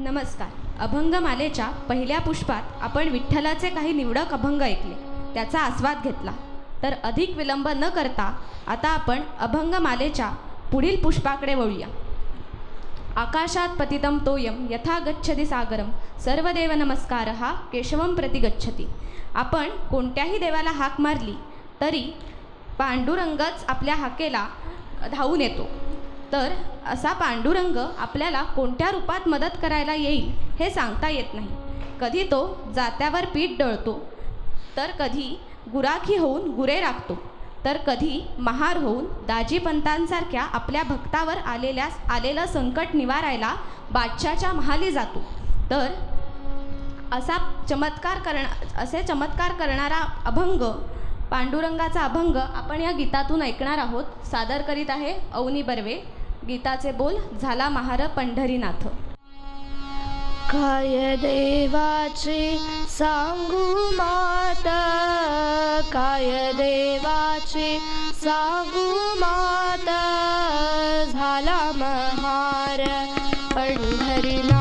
नमस्कार. अभंगमालेच्या पहिल्या पुष्पात आपण विठ्ठलाचे काही निवडक अभंग ऐकले. त्याचा आस्वाद घेतला. तर अधिक विलंब न करता आता आपण अभंगमालेच्या पुढील पुष्पाकडे वळूया. आकाशात पतितं तोयम यथा गच्छती सागरम सर्व देव नमस्कार हा केशवम प्रति गच्छती. आपण कोणत्याही देवाला हाक मारली तरी पांडुरंगच आपल्या हाकेला धावून येतो. तर असा पांडुरंग आपल्याला कोणत्या रूपात मदत करायला येईल हे सांगता येत नाही. कधी तो जात्यावर पीठ डळतो तर कधी गुराखी होऊन गुरे राखतो तर कधी महार होऊन दाजीपंतांसारख्या आपल्या भक्तावर आलेल्या आलेलं संकट निवारायला बादशाच्या महाली जातो. तर असा चमत्कार करण असे चमत्कार करणारा अभंग पांडुरंगाचा अभंग आपण या गीतातून ऐकणार आहोत. सादर करीत आहे अवनी बर्वे. गीताचे बोल झाला महार पंढरीनाथ. काय देवाची सांगू माता? काय देवाचे सांगू माता? झाला महार पंढरीनाथ.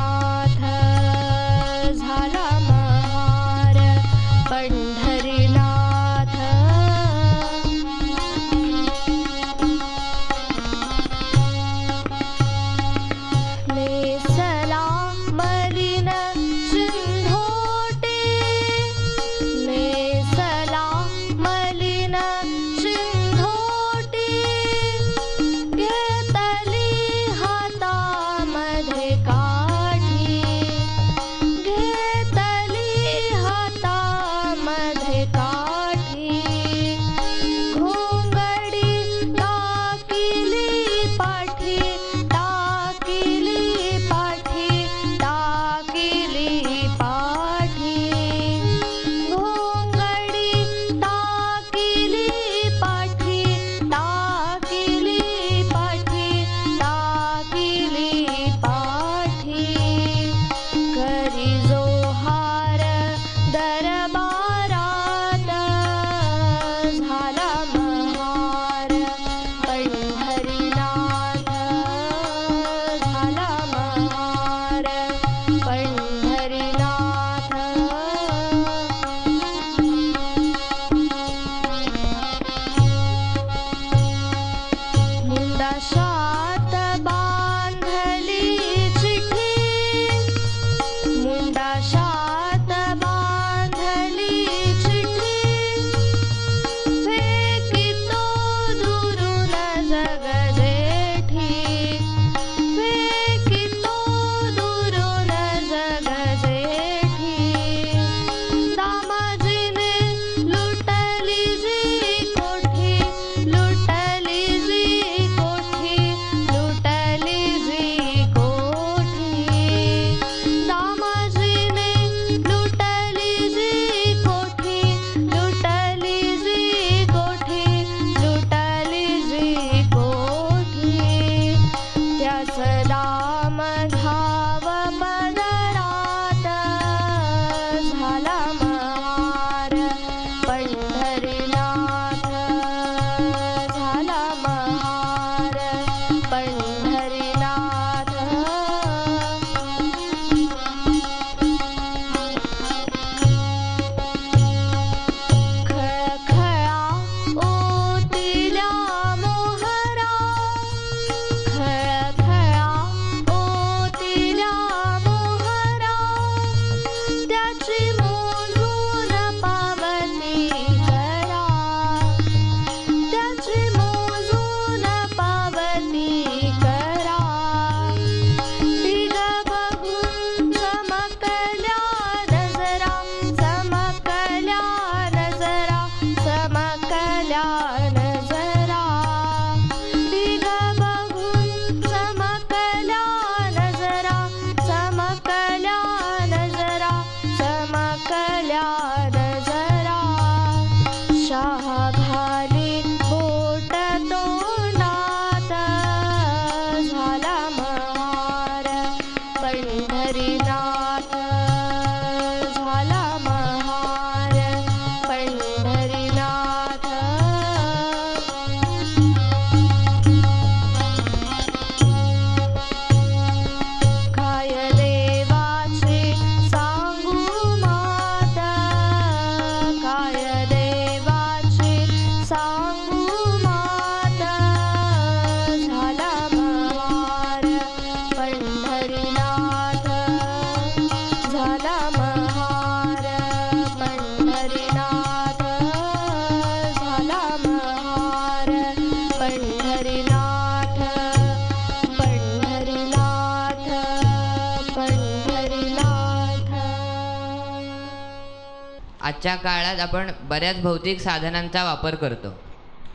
आजच्या काळात आपण बऱ्याच भौतिक साधनांचा वापर करतो.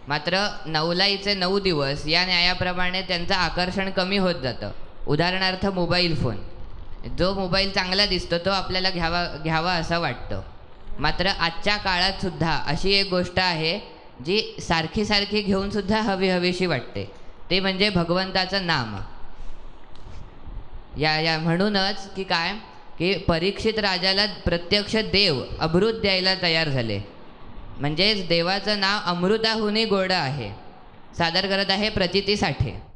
मात्र नवलाईचे नऊ दिवस या न्यायाप्रमाणे त्यांचं आकर्षण कमी होत जातं. उदाहरणार्थ मोबाईल फोन. जो मोबाईल चांगला दिसतो तो आपल्याला घ्यावा घ्यावा असं वाटतं. मात्र आजच्या काळात सुद्धा अशी एक गोष्ट आहे जी सारखी सारखी घेऊन सुद्धा हवी हवीशी वाटते. ते म्हणजे भगवंताचं नाम. या या म्हणूनच की काय की परीक्षित राजाला प्रत्यक्ष देव अमृत द्यायला तयार झाले. म्हणजेच देवाचं नाव अमृताहुनी गोड आहे. सादर करत आहे प्रचिती साठे.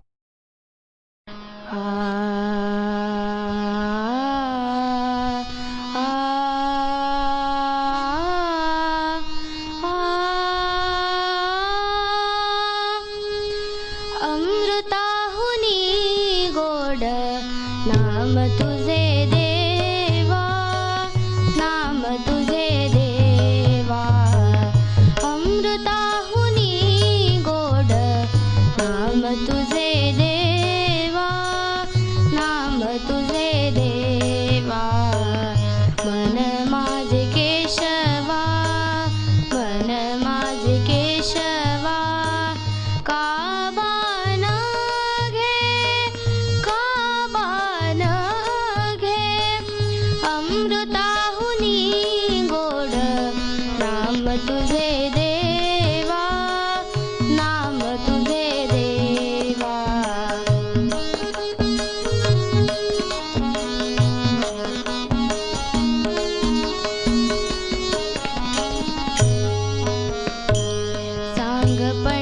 सांग पंढरी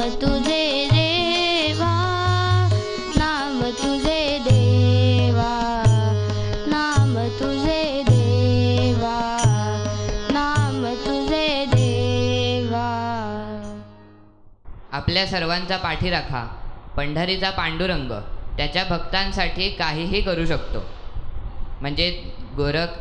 तुझे देवा नाम तुझे देवा नाम तुझे देवा नाम तुझे देवा. आपल्या सर्वांचा पाठीराखा पंढरीचा पांडुरंग त्याच्या भक्तांसाठी काहीही करू शकतो. म्हणजे गोरख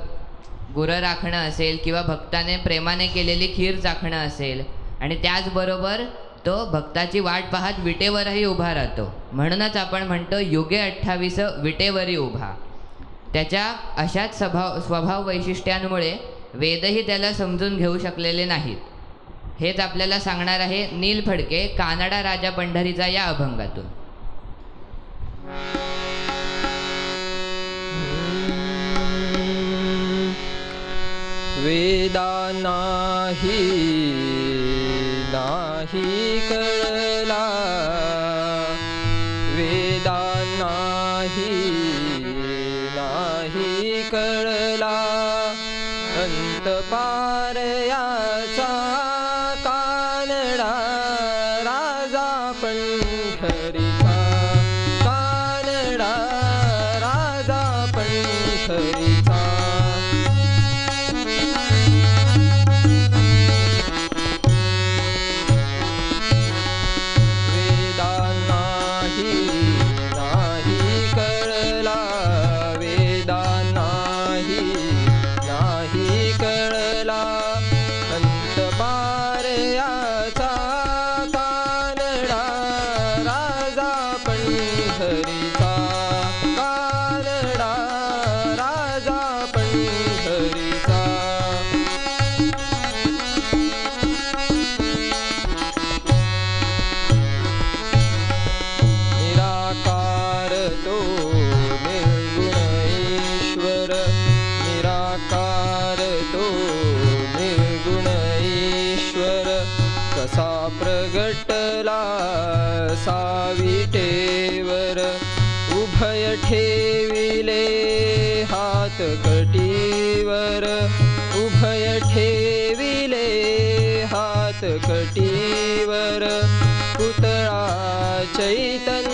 गुरं राखणं असेल किंवा भक्ताने प्रेमाने केलेली खीर चाखणं असेल आणि त्याचबरोबर तो भक्ताची वाट पाहत विटेवरही उभा राहतो. म्हणूनच आपण म्हणतो युगे अठ्ठावीस विटेवरी उभा. त्याच्या अशाच स्वभाव स्वभाव वैशिष्ट्यांमुळे वेदही त्याला समजून घेऊ शकलेले नाहीत. हेच आपल्याला सांगणार आहे नील फडके कानडा राजा पंढरीचा या अभंगातून. वेदा नाही. नाही कळला. कटीवर पुतळा चैतन्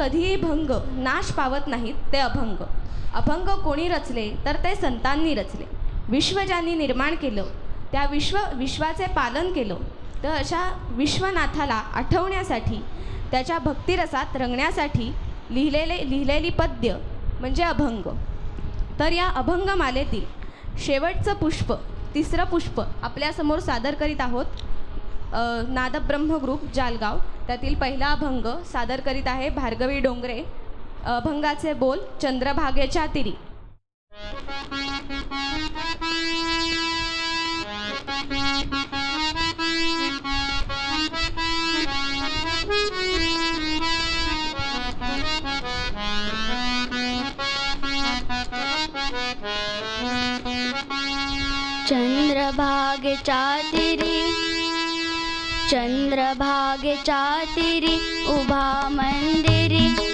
कधीही भंग नाश पावत नाहीत ते अभंग. अभंग कोणी रचले तर ते संतांनी रचले. विश्व ज्यांनी निर्माण केलं त्या विश्व विश्वाचे पालन केलं. तर अशा विश्वनाथाला आठवण्यासाठी त्याच्या भक्तिरसात रंगण्यासाठी लिहिलेले लिहिलेली पद्य म्हणजे अभंग. तर या अभंगमालेतील शेवटचं पुष्प तिसरं पुष्प आपल्यासमोर सादर करीत आहोत नादब्रह्म ग्रुप जालगाव. नाट्यातील पहिला अभंग सादर करीत आहे भार्गवी डोंगरे. अभंगाचे बोल चंद्रभागेच्या तिरी. चंद्रभागेच्या तिरी. चंद्रभागे चातिरी उभा मंदिरी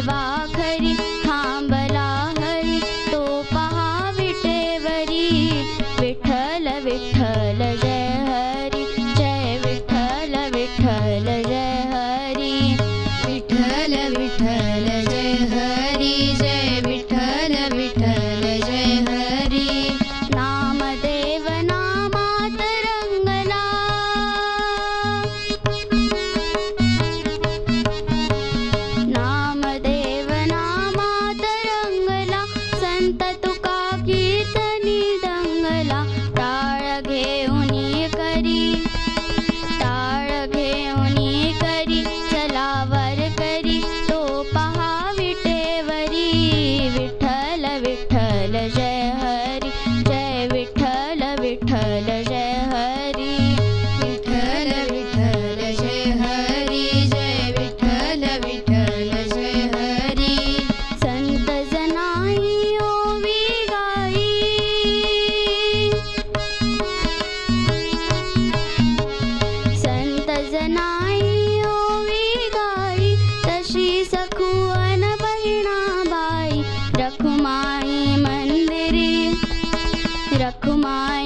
देवा. my